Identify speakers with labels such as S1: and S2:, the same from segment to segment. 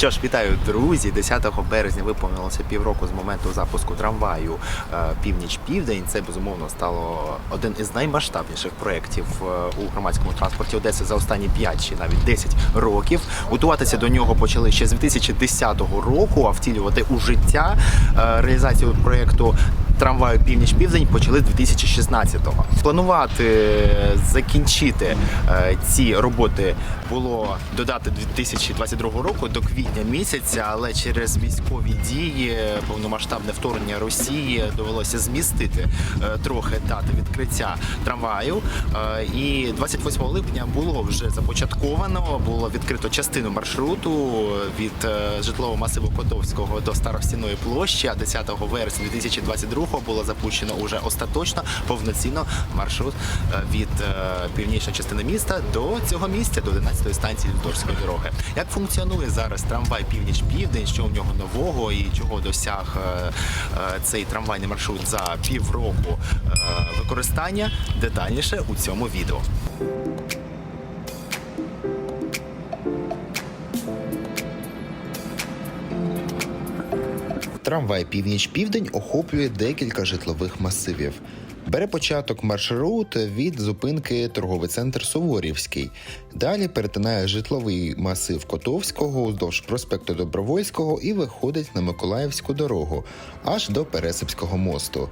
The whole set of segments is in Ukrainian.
S1: Що ж, вітаю, друзі. 10 березня виповнилося півроку з моменту запуску трамваю е, Північ-Південь. Це безумовно стало один із наймасштабніших проєктів е, у громадському транспорті Одеси за останні 5 чи навіть 10 років. Готуватися до нього почали ще з 2010 року, а втілювати у життя е, реалізацію проєкту трамваю Північ-Південь почали з 2016-го. Планувати е, закінчити е, ці роботи було додати 2022 року до квітня місяця, але через військові дії, повномасштабне вторгнення Росії довелося змістити е, трохи дати відкриття трамваю. І 28 липня було вже започатковано, було відкрито частину маршруту від житлового масиву Котовського до Старостіної площі. А 10 вересня 2022 було запущено уже остаточно повноцінно маршрут е, від е, північної частини міста до цього місця, до 11-ї станції Люздорської дороги. Як функціонує зараз трамвай Північ-Південь, що в нього нового і чого досяг е, цей трамвайний маршрут за півроку використання, детальніше у цьому відео. Трамвай Північ-Південь охоплює декілька житлових масивів. Бере початок маршрут від зупинки торговий центр Суворівський. Далі перетинає житловий масив Котовського уздовж проспекту Добровольського і виходить на Миколаївську дорогу аж до Пересипського мосту.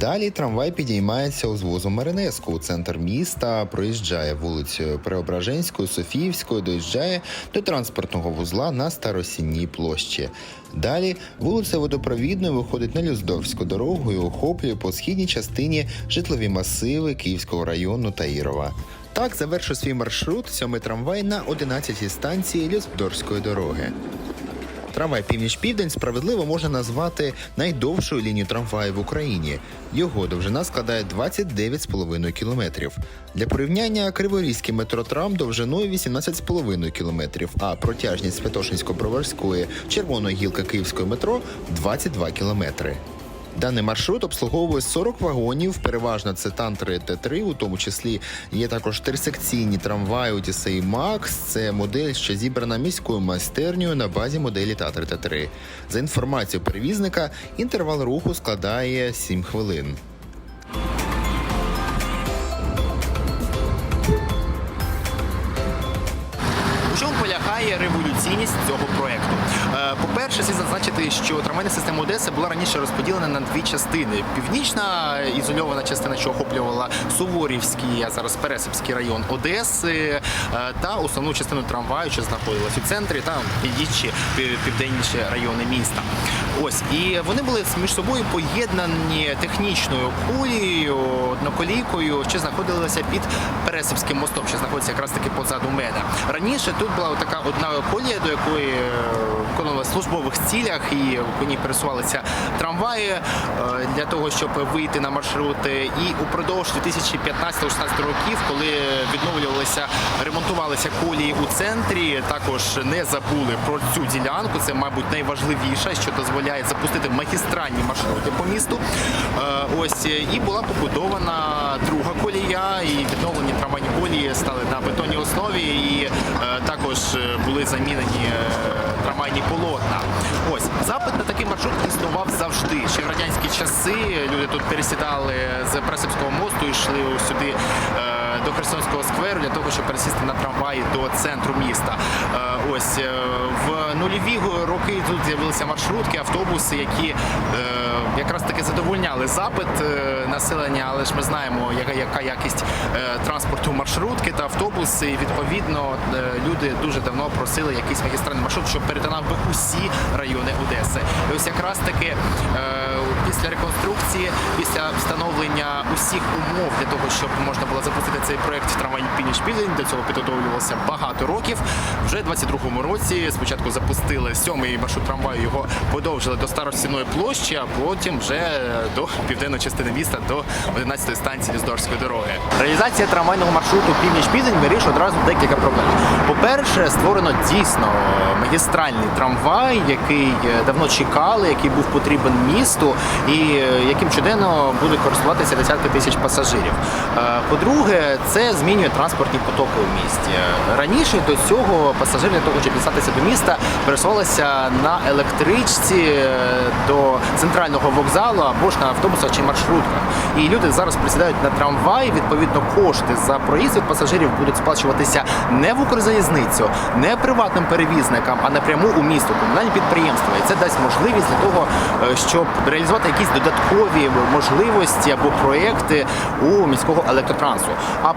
S1: Далі трамвай підіймається узвозу Маринеску у центр міста, проїжджає вулицею Преображенською, Софіївською, доїжджає до транспортного вузла на Старосінній площі. Далі вулиця Водопровідною виходить на Люздорфську дорогу і охоплює по східній частині житлові масиви Київського району Таїрова. Так завершує свій маршрут сьомий трамвай на 11-й станції Люздорфської дороги. Трамвай Північ-Південь справедливо можна назвати найдовшою лінією трамваю в Україні. Його довжина складає 29,5 кілометрів. Для порівняння Криворізький метротрам довжиною 18,5 кілометрів, а протяжність Святошинсько-Броварської Червоної гілки Київської метро 22 кілометри. Даний маршрут обслуговує 40 вагонів, переважно це тантри Т3, у тому числі є також трисекційні трамваї Одіссей Макс. Це модель, що зібрана міською майстернею на базі моделі Татри Т3. За інформацією перевізника, інтервал руху складає 7 хвилин. У чому полягає революційність цього проекту? По-перше, слід зазначити, що трамвайна система Одеси була раніше розподілена на дві частини: північна ізольована частина, що охоплювала Суворівський, а зараз Пересипський район Одеси, е, та основну частину трамваю, що знаходилась у центрі, та інші пів- південніші райони міста. Ось і вони були між собою поєднані технічною колією, одноколійкою, що знаходилася під Пересипським мостом, що знаходиться якраз таки позаду мене. Раніше тут була така одна колія, до якої е, в службових цілях, і по ній пересувалися трамваї е, для того, щоб вийти на маршрути. І упродовж 2015-16 років, коли відновлювалися, ремонтувалися колії у центрі, також не забули про цю ділянку. Це, мабуть, найважливіше, що дозволяє запустити магістральні маршрути по місту. Е, Ось і була побудована друга колія, і відновлені трамвайні колії стали на бетонній основі, і е, також були замінені е, трамвайні полотна. Ось запит на такий маршрут існував завжди. Ще в радянські часи люди тут пересідали з Пресипського мосту, і йшли сюди. До Херсонського скверу для того, щоб пересісти на трамваї до центру міста. Е, Ось е, в нульові роки тут з'явилися маршрутки, автобуси, які е, якраз таки задовольняли запит населення, але ж ми знаємо, яка, якість транспорту маршрутки та автобуси. І відповідно люди дуже давно просили якийсь магістральний маршрут, щоб перетинав би усі райони Одеси. І ось якраз таки після реконструкції, після встановлення усіх умов для того, щоб можна було запустити цей проект в трамвайні північ південь. До цього підготовлювалося багато років. Вже в 22-му році спочатку запустили сьомий маршрут трамваю, його подовжили до Старостіної площі, а потім вже до південної частини міста до 11-ї станції Ліздорської дороги. Реалізація трамвайного маршруту північ південь вирішує одразу декілька проблем. По-перше, створено дійсно магістральний трамвай, який е, давно чекали, який був потрібен місту, і е, яким щоденно будуть користуватися десятки тисяч пасажирів. Е, По-друге, це змінює транспортні потоки у місті. Раніше до цього пасажири для того, щоб дістатися до міста, пересувалися на електричці е, до центрального вокзалу або ж на автобусах чи маршрутках. І люди зараз присідають на трамвай. Відповідно, кошти за проїзд від пасажирів будуть сплачуватися не в Укрзалізницю, не приватним перевізникам, а напряму у місто, комунальні підприємства. І це дасть можливість для того, е, щоб реалізувати якісь додаткові можливості або проекти у міського електротрансу.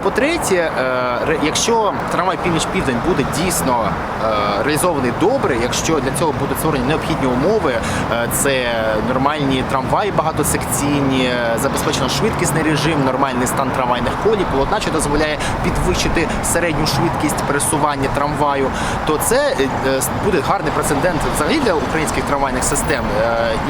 S1: По-третє, е, якщо трамвай північ-південь буде дійсно е, реалізований добре, якщо для цього будуть створені необхідні умови, е, це нормальні трамваї багатосекційні, забезпечено швидкісний режим, нормальний стан трамвайних колій, полотна, що дозволяє підвищити середню швидкість пересування трамваю, то це буде гарний прецедент взагалі для українських трамвайних систем.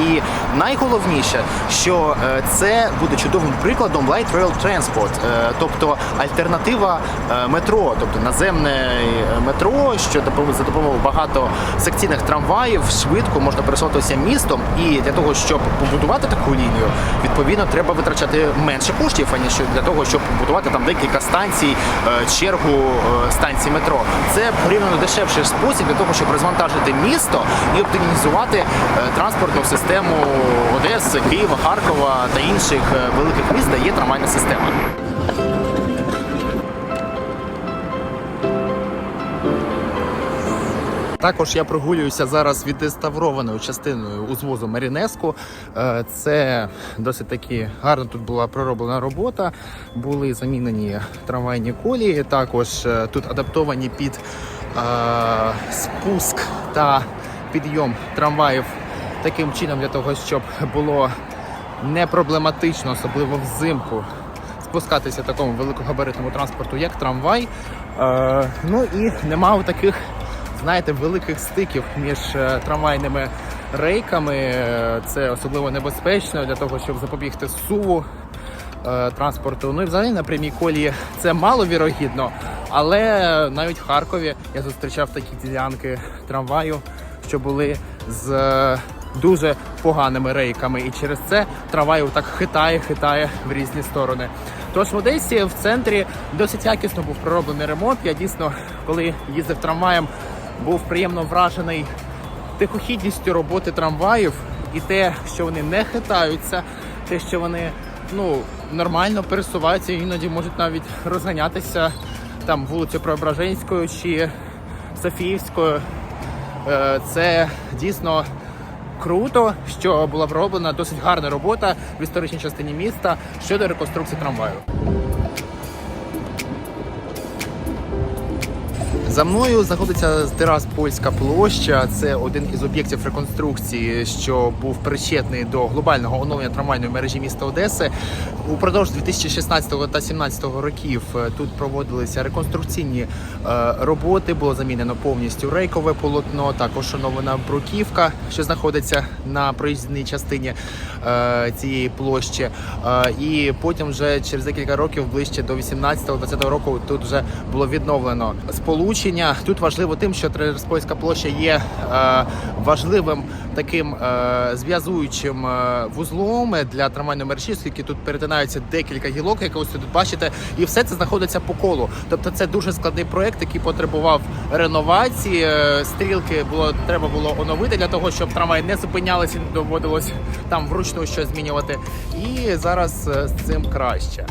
S1: І найголовніше, що це буде чудовим прикладом light rail transport, тобто альтернатива е, метро, тобто наземне е, метро, що за допомогою багато секційних трамваїв швидко можна пересуватися містом. І для того, щоб побудувати таку лінію, відповідно треба витрачати менше коштів, аніж для того, щоб побудувати там декілька станцій, е, чергу станцій метро. Це порівняно дешевший спосіб для того, щоб розвантажити місто і оптимізувати транспортну систему Одеси, Києва, Харкова та інших великих міст, де є трамвайна система. Також я прогулююся зараз відреставрованою частиною узвозу Марінеску. Е, Це досить таки гарно тут була пророблена робота. Були замінені трамвайні колії. Також е, тут адаптовані під е, спуск та підйом трамваїв таким чином для того, щоб було не проблематично, особливо взимку, спускатися такому великогабаритному транспорту, як трамвай. Е, ну і нема таких, знаєте, великих стиків між е, трамвайними рейками. Е, Це особливо небезпечно для того, щоб запобігти суву е, транспорту. Ну і взагалі на прямій колії це маловірогідно, але навіть в Харкові я зустрічав такі ділянки трамваю, що були з дуже поганими рейками, і через це трамвай так хитає, хитає в різні сторони. Тож в Одесі в центрі досить якісно був пророблений ремонт. Я дійсно, коли їздив трамваєм, був приємно вражений тихохідністю роботи трамваїв і те, що вони не хитаються, те, що вони ну, нормально пересуваються, іноді можуть навіть розганятися там вулицею Преображенською чи Софіївською. Е, Це дійсно круто, що була зроблена досить гарна робота в історичній частині міста щодо реконструкції трамваю. За мною знаходиться Тераспольська площа. Це один із об'єктів реконструкції, що був причетний до глобального оновлення трамвайної мережі міста Одеси. Упродовж 2016 та 2017 років е, тут проводилися реконструкційні е, роботи. Було замінено повністю рейкове полотно, також оновлена бруківка, що знаходиться на проїзній частині е, цієї площі. І потім вже через декілька років, ближче до 18-20 року, тут вже було відновлено сполучення. Тут важливо тим, що Траспольська площа є е, важливим таким е, зв'язуючим е, вузлом для трамвайної мережі, оскільки тут перетинаються декілька гілок, як ось тут бачите, і все це знаходиться по колу. Тобто це дуже складний проект, який потребував реновації. Е, Стрілки було треба було оновити для того, щоб трамваї не зупинялися, не доводилось там вручну щось змінювати. І зараз е, з цим краще.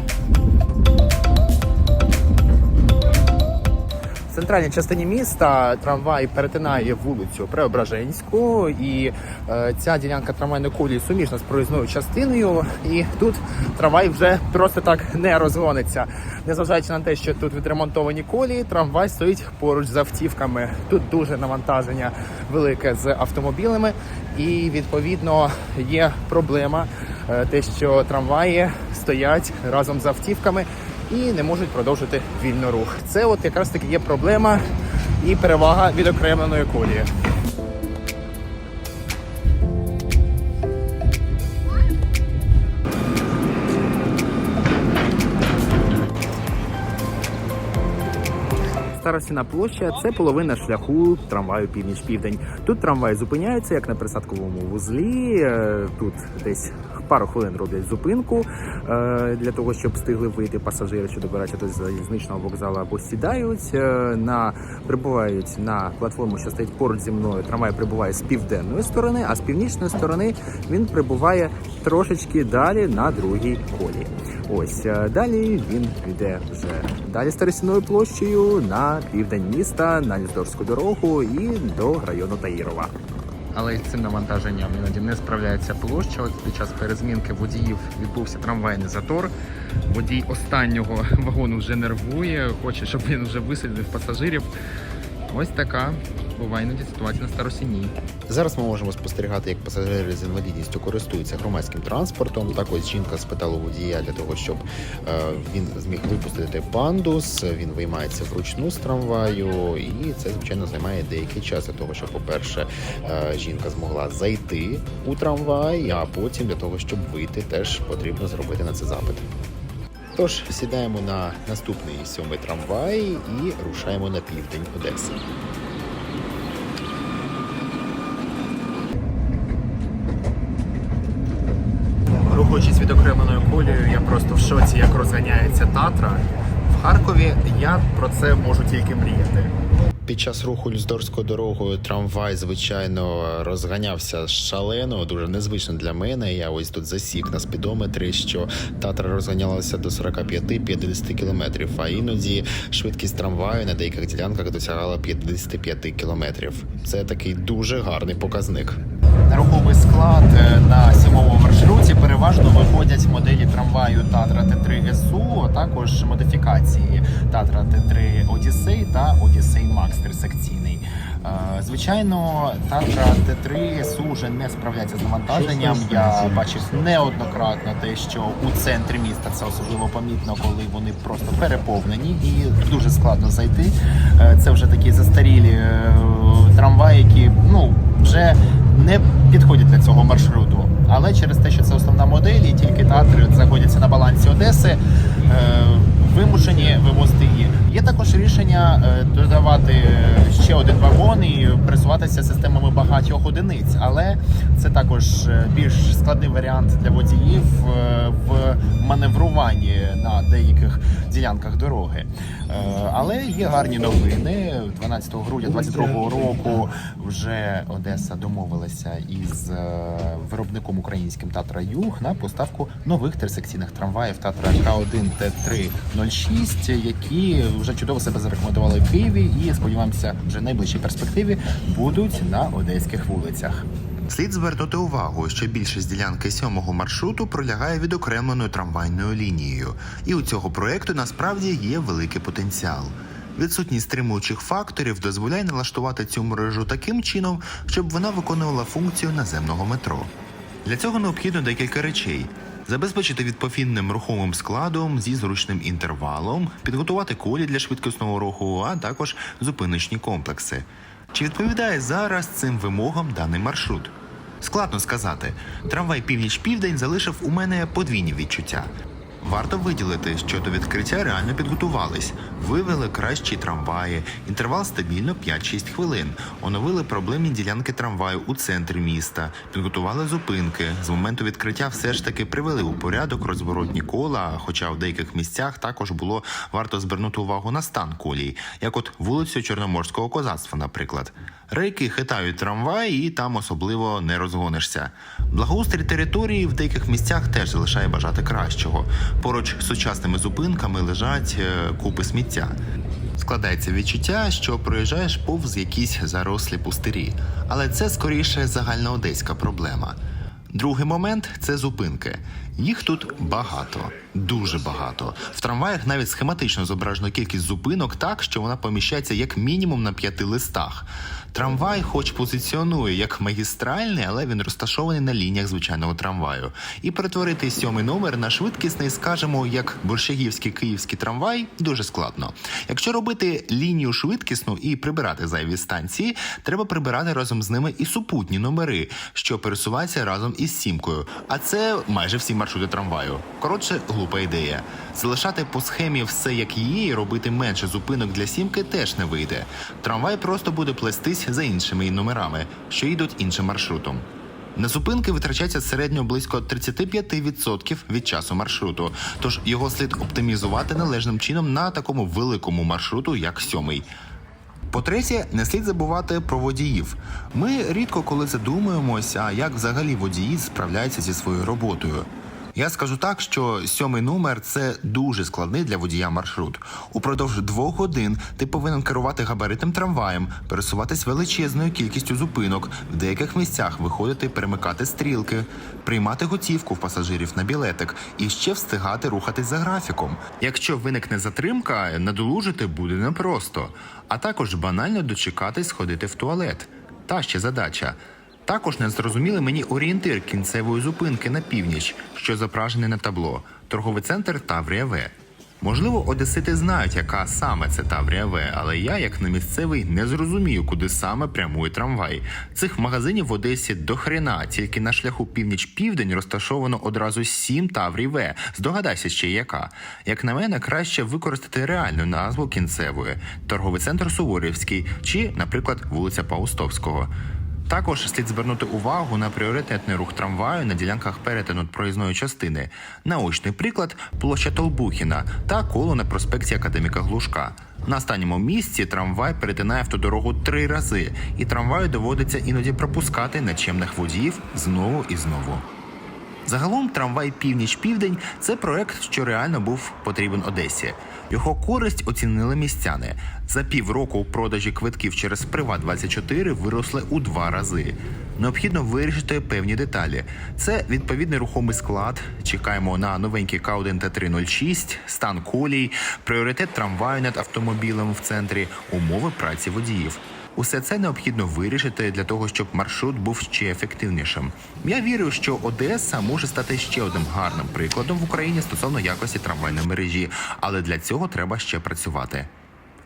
S1: Центральній частині міста трамвай перетинає вулицю Преображенську, і е, ця ділянка трамвайної колії суміжна з проїзною частиною. І тут трамвай вже просто так не розгониться. Незважаючи на те, що тут відремонтовані колії, трамвай стоїть поруч з автівками. Тут дуже навантаження велике з автомобілями, і відповідно є проблема, е, те, що трамваї стоять разом з автівками і не можуть продовжити вільно рух. Це от якраз таки є проблема і перевага відокремленої колії. Старостіна площа це половина шляху трамваю північ-південь. Тут трамвай зупиняється як на присадковому вузлі. е, Тут десь
S2: пару хвилин роблять зупинку е, для того, щоб встигли вийти пасажири, що добираються до залізничного вокзалу або сідають е, на прибувають на платформу, що стоїть поруч зі мною. Трамвай прибуває з південної сторони, а з північної сторони він прибуває трошечки далі на другій колії. Ось е, далі він йде вже далі Старосіною площею на південь міста, на Ніздорську дорогу і до району Таїрова. Але із цим навантаженням іноді не справляється площа. От під час перезмінки водіїв відбувся трамвайний затор. Водій останнього вагону вже нервує, хоче, щоб він вже висадив пасажирів. Ось така буває іноді ситуація на Старосіній.
S1: Зараз ми можемо спостерігати, як пасажири з інвалідністю користуються громадським транспортом. Так ось жінка спитала водія для того, щоб е, він зміг випустити пандус. Він виймається вручну з трамваю, і це звичайно займає деякий час для того, щоб, по-перше, е, жінка змогла зайти у трамвай, а потім для того, щоб вийти, теж потрібно зробити на це запит. Тож сідаємо на наступний сьомий трамвай і рушаємо на південь Одеси.
S2: Відокремленою я просто в шоці, як розганяється Татра. В Харкові я про це можу тільки мріяти.
S1: Під час руху Люздорською дорогою трамвай, звичайно, розганявся шалено, дуже незвично для мене. Я ось тут засік на спідометрі, що Татра розганялася до 45-50 кілометрів, а іноді швидкість трамваю на деяких ділянках досягала 55 кілометрів. Це такий дуже гарний показник.
S2: Руховий склад е, на сьомому маршруті переважно виходять моделі трамваю Татра Т3 СУ, а також модифікації Татра Т3 Одіссей та Одіссей Макс трисекційний. Е, Звичайно, Татра Т3 СУ вже не справляється з навантаженням. Я бачив неоднократно те, що у центрі міста це особливо помітно, коли вони просто переповнені і дуже складно зайти. Е, Це вже такі застарілі трамваї, які ну вже не підходять для цього маршруту. Але через те, що це основна модель, і тільки театри знаходяться на балансі Одеси, е, вимушені вивозити їх. Є також рішення е, додавати ще один вагон і пересуватися системами багатьох одиниць, але це також е, більш складний варіант для водіїв е, в маневруванні на деяких ділянках дороги. Е, Але є гарні новини. 12 грудня 2022 року вже Одеса домовилася із е, виробником українським Татра Юг на поставку нових трисекційних трамваїв Татра К1 Т3 06, які вже чудово себе зарекомендували в Києві і сподіваємося, вже в найближчій перспективі будуть на одеських вулицях.
S3: Слід звернути увагу, що більшість ділянки сьомого маршруту пролягає відокремленою трамвайною лінією, і у цього проекту насправді є великий потенціал. Відсутність стримуючих факторів дозволяє налаштувати цю мережу таким чином, щоб вона виконувала функцію наземного метро. Для цього необхідно декілька речей: забезпечити відповідним рухомим складом зі зручним інтервалом, підготувати колі для швидкісного руху, а також зупиночні комплекси. Чи відповідає зараз цим вимогам даний маршрут? Складно сказати. Трамвай північ-південь залишив у мене подвійні відчуття. Варто виділити, що до відкриття реально підготувались, вивели кращі трамваї, інтервал стабільно 5-6 хвилин, оновили проблемні ділянки трамваю у центрі міста, підготували зупинки. З моменту відкриття все ж таки привели у порядок розворотні кола, хоча в деяких місцях також було варто звернути увагу на стан колій, як от вулицю Чорноморського козацтва, наприклад. Рейки хитають трамвай, і там особливо не розгонишся. Благоустрій території в деяких місцях теж залишає бажати кращого. Поруч з сучасними зупинками лежать е, купи сміття. Складається відчуття, що проїжджаєш повз якісь зарослі пустирі, але це скоріше загальноодеська проблема. Другий момент це зупинки. Їх тут багато, дуже багато. В трамваях навіть схематично зображено кількість зупинок так, що вона поміщається як мінімум на п'яти листах. Трамвай, хоч позиціонує як магістральний, але він розташований на лініях звичайного трамваю. І перетворити сьомий номер на швидкісний, скажімо, як борщагівський київський трамвай, дуже складно. Якщо робити лінію швидкісну і прибирати зайві станції, треба прибирати разом з ними і супутні номери, що пересуваються разом із сімкою. А це майже всі маршрути трамваю. Коротше, глупа ідея. Залишати по схемі все як є, і робити менше зупинок для сімки теж не вийде. Трамвай просто буде плестись за іншими номерами, що йдуть іншим маршрутом. На зупинки витрачається середньо близько 35% від часу маршруту, тож його слід оптимізувати належним чином на такому великому маршруту, як сьомий. По-третє, не слід забувати про водіїв. Ми рідко коли задумуємося, як взагалі водії справляються зі своєю роботою. Я скажу так, що сьомий номер це дуже складний для водія маршрут. Упродовж двох годин ти повинен керувати габаритним трамваєм, пересуватись величезною кількістю зупинок, в деяких місцях виходити перемикати стрілки, приймати готівку в пасажирів на білетик і ще встигати рухатись за графіком. Якщо виникне затримка, надолужити буде непросто, а також банально дочекатись сходити в туалет. Та ще задача. Також не зрозуміли мені орієнтир кінцевої зупинки на північ, що зображений на табло торговий центр Таврія В. Можливо, одесити знають, яка саме це Таврія В, але я, як не місцевий, не зрозумію, куди саме прямує трамвай. Цих магазинів в Одесі до хрена, тільки на шляху північ-південь розташовано одразу сім Таврій В. Здогадайся ще яка. Як на мене, краще використати реальну назву кінцевої торговий центр Суворівський чи, наприклад, вулиця Паустовського. Також слід звернути увагу на пріоритетний рух трамваю на ділянках перетину проїзної частини. Наочний приклад площа Толбухіна та коло на проспекті Академіка Глушка. На останньому місці трамвай перетинає автодорогу три рази, і трамваю доводиться іноді пропускати нечемних водіїв знову і знову. Загалом трамвай північ-південь це проект, що реально був потрібен Одесі. Його користь оцінили містяни. За півроку продажі квитків через Приват 24 виросли у два рази. Необхідно вирішити певні деталі. Це відповідний рухомий склад. Чекаємо на новенький К1 Т306, стан колій, пріоритет трамваю над автомобілем в центрі, умови праці водіїв. Усе це необхідно вирішити для того, щоб маршрут був ще ефективнішим. Я вірю, що Одеса може стати ще одним гарним прикладом в Україні стосовно якості трамвайної мережі, але для цього треба ще працювати.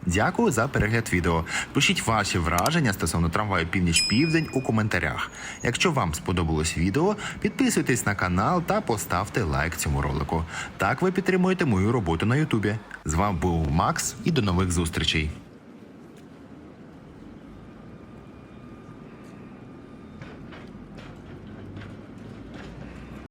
S3: Дякую за перегляд відео. Пишіть ваші враження стосовно трамваю північ-південь у коментарях. Якщо вам сподобалось відео, підписуйтесь на канал та поставте лайк цьому ролику. Так ви підтримуєте мою роботу на Ютубі. З вами був Макс і до нових зустрічей.